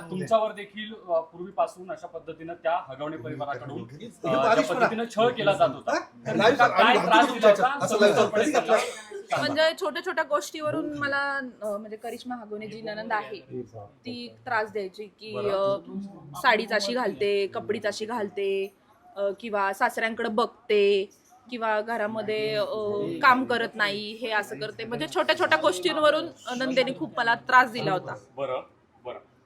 तुमच्यावर देखील पूर्वीपासून अशा पद्धतीनं त्या हगवणे परिवाराकडून ज्या. पद्धतीनं छळ केला जात होता? तर काय त्रास दिला सविस्तरपणे सांगा. म्हणजे छोट्या छोट्या गोष्टीवरून मला अं, म्हणजे करिश्मा हागवणे जी ननंद आहे ती त्रास द्यायची की अं, साडीच अशी घालते कपडीच अशी घालते अं, किंवा सासऱ्यांकडे बघते किंवा घरामध्ये अं, काम करत नाही हे असं करते. म्हणजे छोट्या छोट्या गोष्टींवरून नंदेने खूप मला त्रास दिला होता. बरं.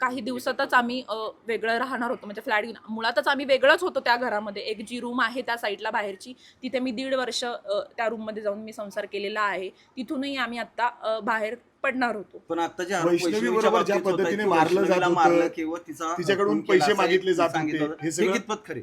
काही दिवसातच आम्ही वेगळं राहणार होतो. म्हणजे फ्लॅट घेऊन मुळातच आम्ही वेगळंच होतो त्या घरामध्ये. एक जी रूम आहे त्या साईडला बाहेरची तिथे मी दीड वर्ष त्या रूममध्ये जाऊन मी संसार केलेला आहे. तिथूनही आम्ही आत्ता बाहेर पडणार होतो. पण आता जे आरोप वैष्णवी वैष्णवीच्या बरोबर ज्या पद्धतीने मारलं जात वैष्णवीला होतं, मारलं किंवा तिचा तिच्याकडून पैसे मागितले जात. हे सगळं- कितपत खरे.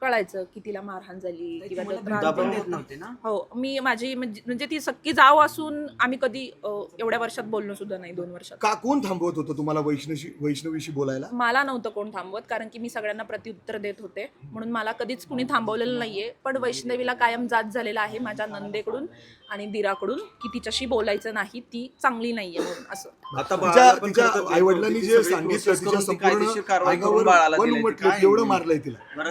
कळायचं की तिला मारहाण झाली किंवा हो मी माझी म्हणजे म्हणजे ती सक्की जाव असून आम्ही कधी अ, एवढ्या वर्षात बोललो सुद्धा नाही दोन वर्षात. का कोण थांबवत होतं तुम्हाला वैष्णवी वैष्णवीशी बोलायला? मला नव्हतं कोण थांबवत कारण की मी सगळ्यांना प्रत्युत्तर देत होते. म्हणून मला कधीच कुणी थांबवलेलं नाहीये. पण वैष्णवीला कायम जात झालेला आहे माझ्या नंदेकडून आणि दिराकडून की तिच्याशी बोलायचं नाही ती चांगली नाहीये म्हणून असं. आता तिच्या बाळाला पण तिच्या खरं तर आई वडिलांनी ती जे सगळी सांगितलं process तिच्या करून ती कायदेशीर संपूर्ण कारवाई करून अंगावर बाळाला वन दिली. उमटलं काय एवढं मारलंय तिला.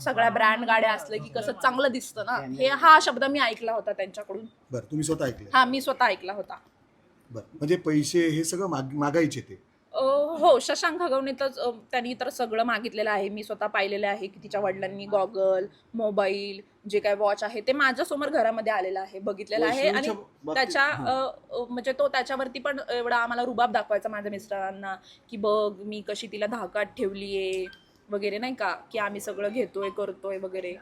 सगळ्या ब्रँड गाड्या असलं की कसं चांगलं दिसतं ना. हे हा शब्द मी ऐकला होता त्यांच्याकडून. बरं तुम्ही स्वतः ऐकले. हा मी स्वतः ऐकला होता. बरं म्हणजे पैसे हे सगळं माग मागायचे ते. अं, हो शशांक हगवणेतच अं, त्यांनी तर सगळं मागितलेलं आहे. मी स्वतः पाहिलेलं आहे की तिच्या वडिलांनी गॉगल मोबाईल जे काय वॉच आहे ते माझ्यासमोर घरामध्ये आलेलं आहे बघितलेलं आहे. आणि वैष्णवीच्या बाबतीत- त्याच्या हां. अं, म्हणजे तो त्याच्यावरती पण एवढा आम्हाला रुबाब दाखवायचा माझ्या मिस्टरांना की बघ मी कशी तिला धाकात ठेवलीये. वगैरे नाही का की आम्ही सगळं घेतोय करतोय वगैरे.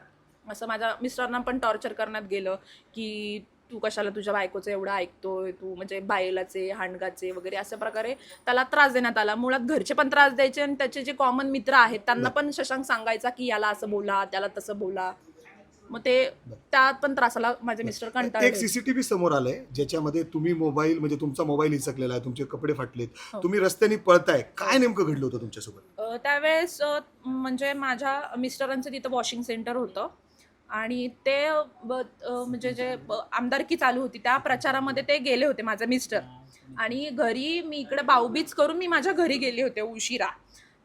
असं माझ्या मिस्टरांना पण टॉर्चर करण्यात गेलं की तू कशाला तुझ्या बायकोचं एवढं ऐकतोय तू म्हणजे बायलाचे हांडगाचे वगैरे अशा प्रकारे त्याला त्रास देण्यात आला. मुळात घरचे पण त्रास द्यायचे आणि त्याचे जे कॉमन मित्र आहेत त्यांना पण शशांक सांगायचा की याला असं बोला त्याला तसं बोला. मग ते त्यात पण त्रासाला माझे मिस्टर एक कंटाळले. सीसीटीव्ही समोर आलंय ज्याच्यामध्ये तुम्ही मोबाईल म्हणजे तुमचा मोबाईल हिसकलेला आहे तुमचे कपडे फाटलेत हो. तुम्ही रस्त्याने पळताय काय नेमकं घडलं होतं तुमच्यासोबत? त्यावेळेस म्हणजे माझ्या मिस्टरांचं तिथं वॉशिंग सेंटर होतं. आणि ते म्हणजे जे आमदारकी चालू होती त्या प्रचारामध्ये ते गेले होते माझे मिस्टर. आणि घरी मी इकडे बाऊबीज करून मी माझ्या घरी गेले होते उशिरा.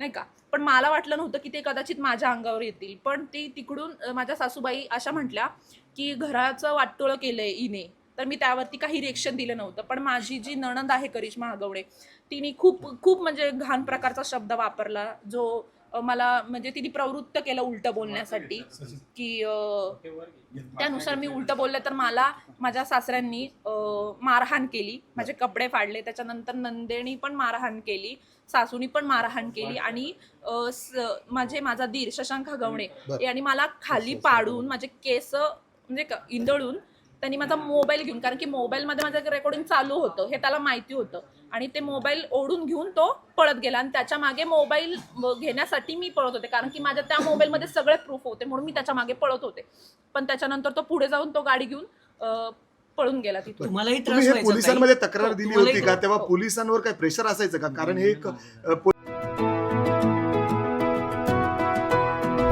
नाही का? पण मला वाटलं नव्हतं की ते कदाचित माझ्या अंगावर येतील. पण ती तिकडून माझ्या सासूबाई अशा म्हटल्या की घराचं वाटोळं केलंय इने तर मी त्यावरती काही रिएक्शन दिलं नव्हतं. पण माझी जी नणंद आहे करिश्मा आगवडे तिने खूप खूप म्हणजे घाण प्रकारचा शब्द वापरला जो मला म्हणजे तिने प्रवृत्त केलं उलट बोलण्यासाठी की त्यानुसार मी उलट बोलले तर मला माझ्या सासऱ्यांनी मारहाण केली. माझे कपडे फाडले. त्याच्यानंतर नंदेनी पण मारहाण केली. सासूनी पण मारहाण केली. आणि माझे माझा दीर शशांक हगवणे बरं. यांनी मला खाली पाडून माझे केस म्हणजे इंदळून त्यांनी माझा मोबाईल घेऊन कारण की मोबाईलमध्ये माझं रेकॉर्डिंग चालू होतं हे त्याला माहिती होतं. आणि ते मोबाईल ओढून घेऊन तो पळत गेला. आणि त्याच्यामागे मोबाईल घेण्यासाठी मी पळत होते कारण की माझ्या त्या मोबाईलमध्ये सगळे प्रूफ होते म्हणून मी त्याच्यामागे पळत होते. पण त्याच्यानंतर तो पुढे जाऊन तो गाडी घेऊन पळून गेला तिथून. तुम्हालाही त्रास तुम्ही हे पोलिसांमध्ये? तक्रार दिली होती का? तेव्हा पोलिसांवर काय प्रेशर असायचं का? कारण हे एक